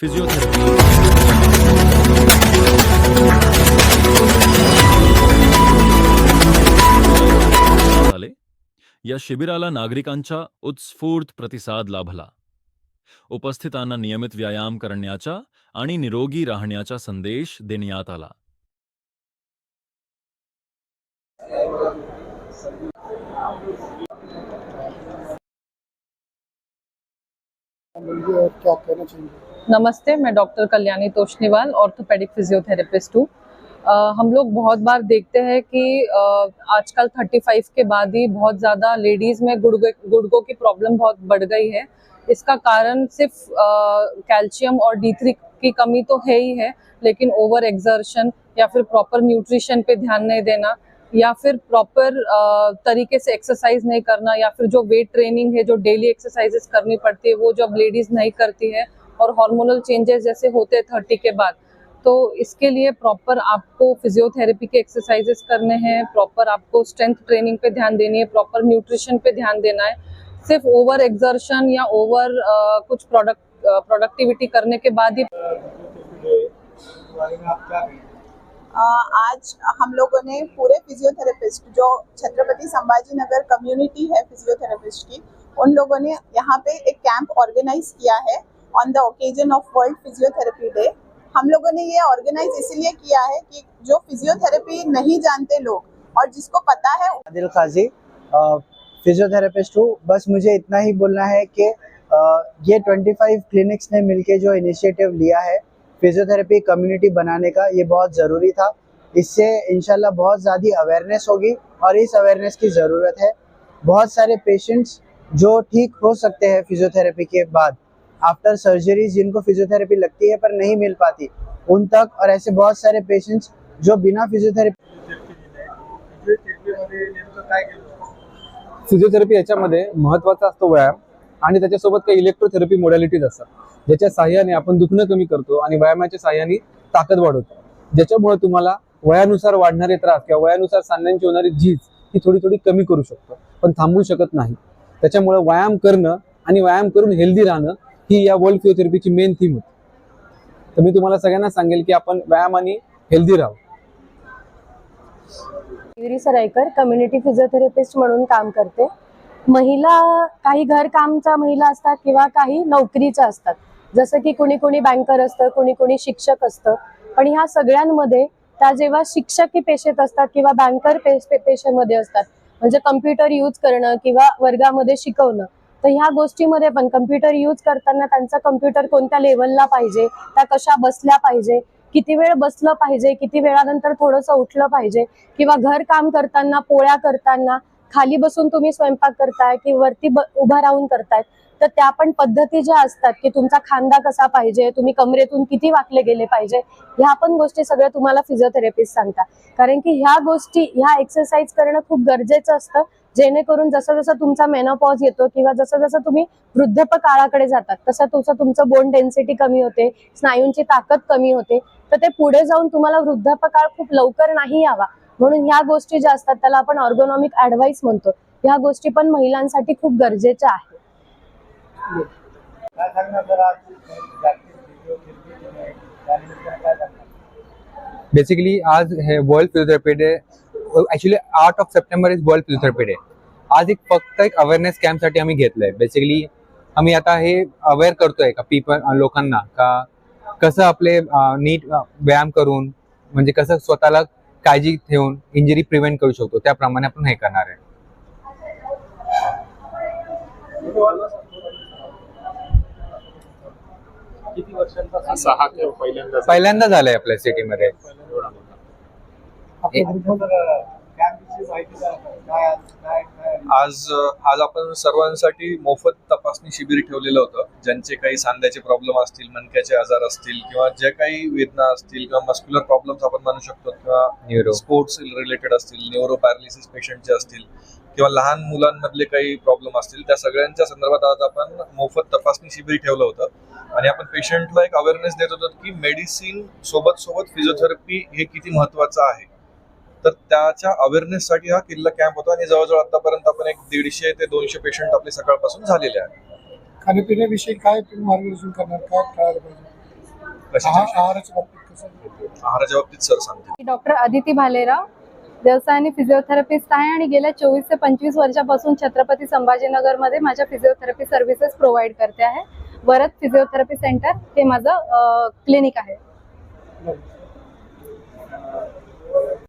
Physiotherapy या शिबिराला नागरिकांचा उत्स्फूर्त प्रतिसाद लाभला. उपस्थितांना नियमित व्यायाम करण्याचा आणि निरोगी राहण्याचा संदेश देण्यात आला. नमस्ते, मैं doctor Kalyani Toshniwal orthopaedic physiotherapist हूँ। हम लोग बहुत बार देखते हैं कि आजकल 35 के बाद ही बहुत ज़्यादा लेडीज़ में गुड़गे गुड़गों की प्रॉब्लम बहुत बढ़ गई है। इसका कारण सिर्फ़ कैल्शियम और डी थ्री की कमी तो है ही है, लेकिन ओवर एग्जर्शन या फिर प्रॉपर न्यूट्रिशन पे ध्यान नहीं देना। या फिर प्रॉपर तरीके से एक्सरसाइज नहीं करना, या फिर जो वेट ट्रेनिंग है, जो डेली एक्सरसाइजेस करनी पड़ती है, वो जब लेडीज़ नहीं करती है और हार्मोनल चेंजेस जैसे होते हैं थर्टी के बाद तो इसके लिए प्रॉपर आपको फिजियोथेरेपी के एक्सरसाइजेस करने हैं प्रॉपर आपको स्ट्रेंथ ट्रेनिंग पे ध्यान देनी है प्रॉपर न्यूट्रिशन पे ध्यान देना है। सिर्फ़ ओवर एक्सर्शन या ओवर कुछ प्रोडक्ट प्रोडक्टिविटी करने के बाद ही आज हम लोगों ने पूरे फिजियोथेरेपिस्ट जो छत्रपति संभाजी नगर कम्युनिटी है फिजियोथेरेपिस्ट की, उन लोगों ने यहाँ पे एक कैंप ऑर्गेनाइज किया है on the occasion of world physiotherapy day हम लोगों ने ये ऑर्गेनाइज इसलिए किया है कि जो फिजियोथेरेपी नहीं जानते लोग और जिसको पता है आदिल काजी फिजियोथेरेपिस्ट हूँ। बस मुझे इतना ही बोलना है कि ये 25 क्लिनिक्स ने मिलके जो इनिशिएटिव लिया है फिजियोथेरेपी कम्युनिटी बनाने का ये बहुत ज़रूरी था। इससे इंशाल्लाह बहुत ज़्यादा अवेयरनेस होगी और इस अवेयरनेस की ज़रूरत है। बहुत सारे पेशेंट्स जो ठीक हो सकते हैं फिजियोथेरेपी के बाद। आफ्टर सर्जरी जिनको फिजियोथेरेपी लगती है पर नहीं मिल पाती, उन तक और ऐसे बहुत सारे पेशेंट्स जो बिना फिजियोथेरेपी फिजिओथेरपी याच्यामध्ये महत्त्वाचा असतो व्यायाम. आणि त्याच्यासोबत काही इलेक्ट्रोथेरपी मोडॅलिटीज असतात. ज्याच्या साह्याने आपण दुखणं कमी करतो आणि व्यायामाच्या साह्याने ताकद वाढवतो. ज्याच्यामुळे तुम्हाला वयानुसार वाढणारे त्रास किंवा वयानुसार सांध्यांची होणारी झीज ही थोडी थोडी कमी करू शकतो पण थांबवू शकत नाही. त्याच्यामुळे व्यायाम करणं आणि व्यायाम करून हेल्दी राहणं ही या वर्ल्ड फिओथेरपीची मेन थीम होती. तर मी तुम्हाला सगळ्यांना सांगेल की आपण व्यायाम आणि हेल्दी राहू सरायकर कम्युनिटी फिजिओथेरपिस्ट म्हणून काम करते. महिला काही घरकामच्या महिला असतात किंवा काही नोकरीच्या असतात. जसं की कुणी कुणी बँकर असतं कुणी कुणी शिक्षक असतं. पण ह्या सगळ्यांमध्ये त्या जेव्हा शिक्षकी पेशेत असतात किंवा बँकर पेशेमध्ये असतात म्हणजे कम्प्युटर यूज करणं किंवा वर्गामध्ये शिकवणं तर ह्या गोष्टीमध्ये पण कम्प्युटर यूज करताना त्यांचा कम्प्युटर कोणत्या लेवलला पाहिजे त्या कशा बसल्या पाहिजे किती वेळ बसलं पाहिजे किती वेळानंतर थोडंसं उठलं पाहिजे किंवा घर काम करताना पोळ्या करताना खाली बसून तुम्ही स्वयंपाक करताय की वरती उभा राहून करताय तर त्या पण पद्धती ज्या असतात की तुमचा खांदा कसा पाहिजे तुम्ही कमरेतून किती वाकले गेले पाहिजे ह्या पण गोष्टी सगळ्या तुम्हाला फिजिओथेरपिस्ट सांगतात. कारण की ह्या गोष्टी ह्या एक्सरसाइज करणं खूप गरजेचं असतं जेणेकरून जसं जसं तुमचा मेनोपॉज येतो किंवा जसं जसं तुम्ही वृद्धप काळाकडे जातात तसं तुमचं तुमचं बोन डेन्सिटी कमी होते स्नायूंची ताकद कमी होते तर ते पुढे जाऊन तुम्हाला वृद्धापकाळ खूप लवकर नाही यावा. म्हणून ह्या गोष्टी ज्या असतात त्याला आपण ऑर्गोनॉमिक ऍडवाइस म्हणतो. ह्या गोष्टी पण महिलांसाठी खूप गरजेच्या आहेत. आहे बेसिकली आज हे world physiotherapy day actually eighth of September is world physiotherapy day आज एक फक्त एक अवेअरनेस कॅम्पसाठी आम्ही घेतलंय. बेसिकली आम्ही आता हे अवेअर करतोय का पीपल लोकांना का कसं आपले नीट व्यायाम करून म्हणजे कसं स्वतःला काळजी ठेवून इंजरी प्रिव्हेंट करू शकतो. त्याप्रमाणे आपण हे करणार आहे. किती वर्षांचा सहा ते पहिल्यांदा पहिल्यांदा झालंय आपल्या सिटीमध्ये आज- आज आपण सर्वांसाठी मोफत तपासणी शिबिर ठेवलेलं होतं ज्यांचे काही सांध्याचे प्रॉब्लेम असतील मणक्याचे आजार असतील किंवा ज्या काही वेदना असतील किंवा मस्क्युलर प्रॉब्लेम्स आपण म्हणू शकतो किंवा न्यूरो स्पोर्ट्स रिलेटेड असतील न्यूरो पॅरालिसिस पेशंटचे असतील किंवा लहान मुलांमधले काही प्रॉब्लेम असतील त्या सगळ्यांच्या संदर्भात आज आपण मोफत तपासणी शिबिर ठेवलं होतं. आणि आपण पेशंटला एक अवेअरनेस देत होतो की मेडिसिन सोबत सोबत फिजिओथेरपी हे किती महत्वाचं आहे. तर त्याच्या अवेअरनेससाठी हा किल्ला कॅम्प होता आणि जवळजवळ आतापर्यंत आपण एक दीडशे ते दोनशे पेशंट आपले सकाळपासून झालेले आहेत. खाण्यापिण्याविषयी काय तुम्ही मार्गदर्शन करणार? काय पाहिजे? आहाराच्या बाबतीत कसं आहाराच्या बाबतीत सर सांगतील मी डॉक्टर अदिती भालेराव व्यवसायाने फिजिओथेरपिस्ट आहे आणि गेल्या चोवीस ते पंचवीस वर्षापासून छत्रपती संभाजीनगरमध्ये माझ्या फिजिओथेरपी सर्व्हिसेस प्रोव्हाइड करते आहे. वरद फिजिओथेरपी सेंटर हे माझं क्लिनिक आहे.